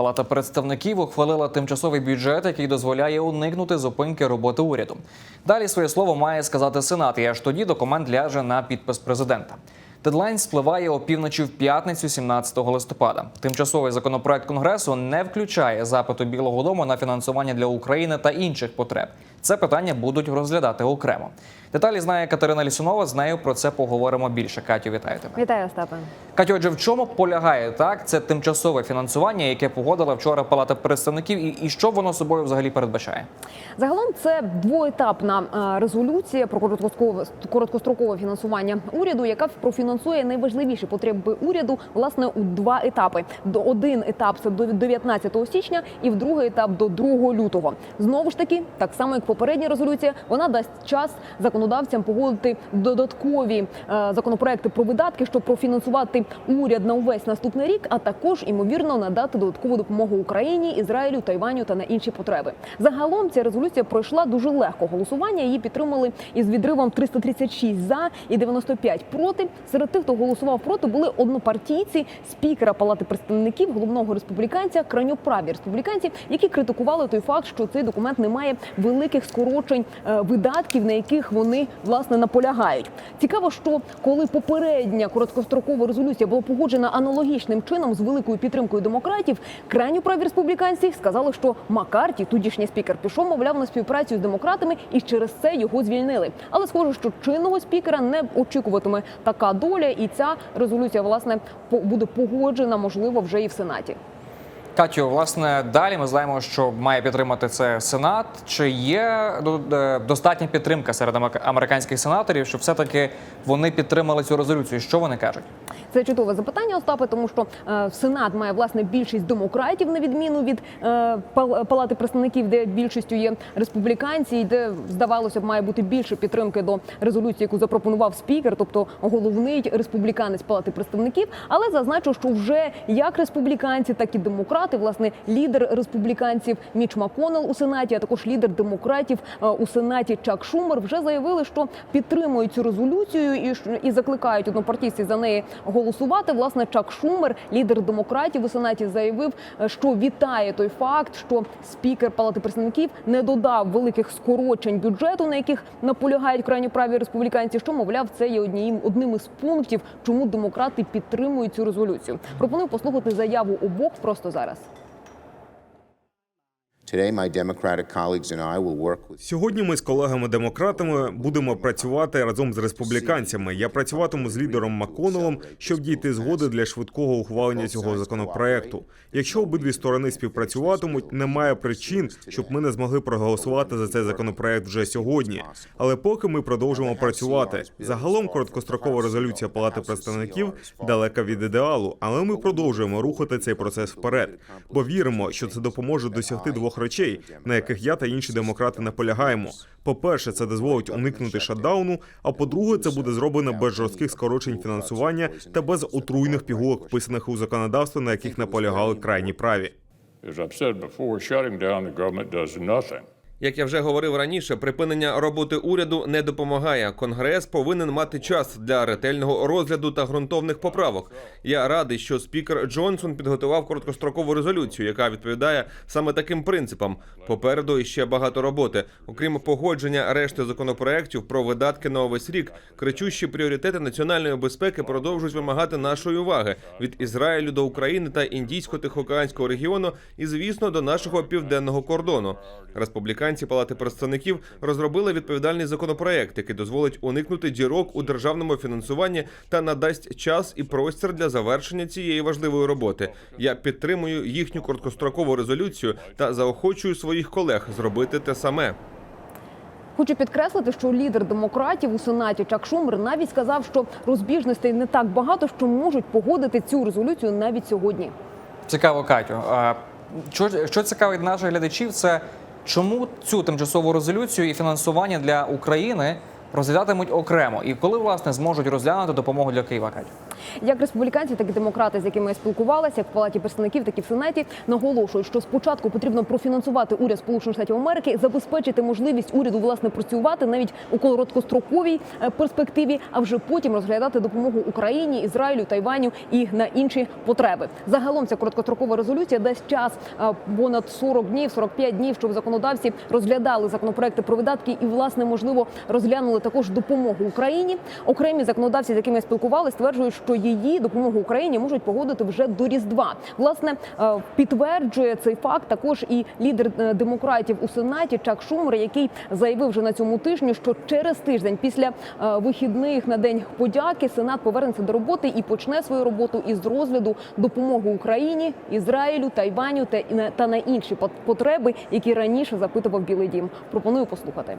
Палата представників ухвалила тимчасовий бюджет, який дозволяє уникнути зупинки роботи уряду. Далі своє слово має сказати Сенат, і аж тоді документ ляже на підпис президента. Дедлайн спливає опівночі в п'ятницю, 17 листопада. Тимчасовий законопроект конгресу не включає запиту Білого Дому на фінансування для України та інших потреб. Це питання будуть розглядати окремо. Деталі знає Катерина Лісунова. З нею про це поговоримо більше. Катю, вітаю тебе. Вітаю, Остапе. Катю, отже, в чому полягає так? Це тимчасове фінансування, яке погодила вчора Палата представників, і, і що воно собою взагалі передбачає? Загалом це двоетапна е, резолюція про короткострокове короткострокове фінансування уряду, яка профінансує найважливіші потреби уряду власне у два етапи. До один етап це до 19 січня, і в другий етап до 2 лютого. Знову ж таки, так само як попередня резолюція, вона дасть час законодавцям погодити додаткові е, законопроекти про видатки, щоб профінансувати уряд на увесь наступний рік, а також імовірно надати додаткову допомогу Україні, Ізраїлю, Тайваню та на інші потреби. Загалом ця резолюція пройшла дуже легко. Голосування її підтримали із відривом 336 за і 95 проти. Серед тих, хто голосував проти, були однопартійці спікера Палати представників, головного республіканця, крайньоправі республіканці, які критикували той факт, що цей документ не має великих скорочень е, видатків, на яких вони власне наполягають. Цікаво, що коли попередня короткострокова резолюція була погоджена аналогічним чином з великою підтримкою демократів, крайньо праві республіканці сказали, що Маккарті, тодішній спікер, пішов, мовляв, на співпрацю з демократами, і через це його звільнили. Але схоже, що чинного спікера не очікуватиме така доля, і ця резолюція власне буде погоджена, можливо, вже і в сенаті. Катю, власне, далі ми знаємо, що має підтримати це Сенат. Чи є до- е, достатня підтримка серед аме- американських сенаторів, що все-таки вони підтримали цю резолюцію? Що вони кажуть? Це чудове запитання, Остапе, тому що е, Сенат має власне більшість демократів на відміну від е, пал- палати представників, де більшістю є республіканці, де здавалося б має бути більше підтримки до резолюції, яку запропонував спікер, тобто головний республіканець палати представників. Але зазначу, що вже як республіканці, так і демократи, власне, лідер республіканців Міч Маконел у сенаті, а також лідер демократів е, у сенаті Чак Шумер вже заявили, що підтримують цю резолюцію і, і закликають однопартійці за неї голосувати. Власне, Чак Шумер, лідер демократів у сенаті, заявив, е, що вітає той факт, що спікер Палати представників не додав великих скорочень бюджету, на яких наполягають крайньоправі республіканці. Що мовляв, це є однією одним із пунктів, чому демократи підтримують цю резолюцію. Пропоную послухати заяву обох просто зараз. Сьогодні ми з колегами-демократами будемо працювати разом з республіканцями. Я працюватиму з лідером Маконелом, щоб дійти згоди для швидкого ухвалення цього законопроекту. Якщо обидві сторони співпрацюватимуть, немає причин, щоб ми не змогли проголосувати за цей законопроект вже сьогодні. Але поки ми продовжимо працювати, загалом короткострокова резолюція Палати представників далека від ідеалу, але ми продовжуємо рухати цей процес вперед, бо віримо, що це допоможе досягти двох речей, на яких я та інші демократи наполягаємо. По-перше, це дозволить уникнути шатдауну. А по-друге, це буде зроблено без жорстких скорочень фінансування та без отруйних пігулок, вписаних у законодавство, на яких наполягали крайні праві. Does nothing. Як я вже говорив раніше, припинення роботи уряду не допомагає. Конгрес повинен мати час для ретельного розгляду та ґрунтовних поправок. Я радий, що спікер Джонсон підготував короткострокову резолюцію, яка відповідає саме таким принципам. Попереду іще багато роботи. Окрім погодження решти законопроєктів про видатки на увесь рік, кричущі пріоритети національної безпеки продовжують вимагати нашої уваги від Ізраїлю до України та індійсько-тихоокеанського регіону, і звісно до нашого південного кордону. Республіканці Палати представників розробили відповідальний законопроект, який дозволить уникнути дірок у державному фінансуванні та надасть час і простір для завершення цієї важливої роботи. Я підтримую їхню короткострокову резолюцію та заохочую своїх колег зробити те саме. Хочу підкреслити, що лідер демократів у сенаті Чак Шумер навіть сказав, що розбіжностей не так багато, що можуть погодити цю резолюцію навіть сьогодні. Цікаво, Катю. А що, що цікавить наших глядачів, це чому цю тимчасову резолюцію і фінансування для України розглядатимуть окремо, і коли власне зможуть розглянути допомогу для Києва, Катю? Як республіканці, так і демократи, з якими я спілкувалася, як в палаті представників, так і в сенаті, наголошують, що спочатку потрібно профінансувати уряд Сполучених Штатів Америки, забезпечити можливість уряду власне працювати навіть у короткостроковій е, перспективі, а вже потім розглядати допомогу Україні, Ізраїлю, Тайваню і на інші потреби. Загалом ця короткострокова резолюція дасть час е, понад 40 днів, 45 днів, щоб законодавці розглядали законопроекти про видатки і, власне, можливо, розглянули також допомогу Україні. Окремі законодавці, з якими я спілкувалися, стверджують, що її допомогу Україні можуть погодити вже до Різдва. Власне, е, підтверджує цей факт також і лідер е, демократів у сенаті Чак Шумер, який заявив вже на цьому тижні, що через тиждень після е, вихідних на день подяки Сенат повернеться до роботи і почне свою роботу із розгляду допомоги Україні, Ізраїлю, Тайваню та на- інші пот- потреби, які раніше запитував Білий Дім. Пропоную послухати.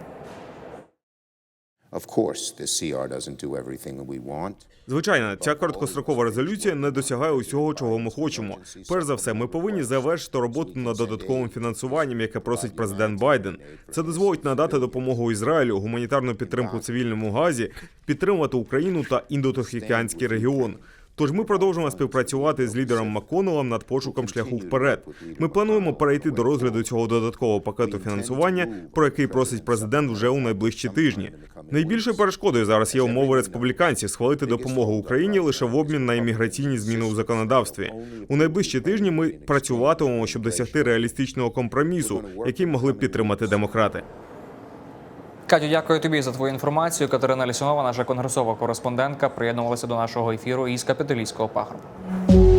Звичайно, ця короткострокова резолюція не досягає усього, чого ми хочемо. Перш за все, ми повинні завершити роботу над додатковим фінансуванням, яке просить президент Байден. Це дозволить надати допомогу Ізраїлю, гуманітарну підтримку цивільному газі, підтримувати Україну та індотихоокеанський регіон. Тож ми продовжуємо співпрацювати з лідером Макконелом над пошуком шляху вперед. Ми плануємо перейти до розгляду цього додаткового пакету фінансування, про який просить президент вже у найближчі тижні. Найбільшою перешкодою зараз є умови республіканців схвалити допомогу Україні лише в обмін на імміграційні зміни у законодавстві. У найближчі тижні ми працюватимемо, щоб досягти реалістичного компромісу, який могли б підтримати демократи. Катю, дякую тобі за твою інформацію. Катерина Лісунова, наша конгресова кореспондентка, приєднувалася до нашого ефіру із капітолійського пагорба.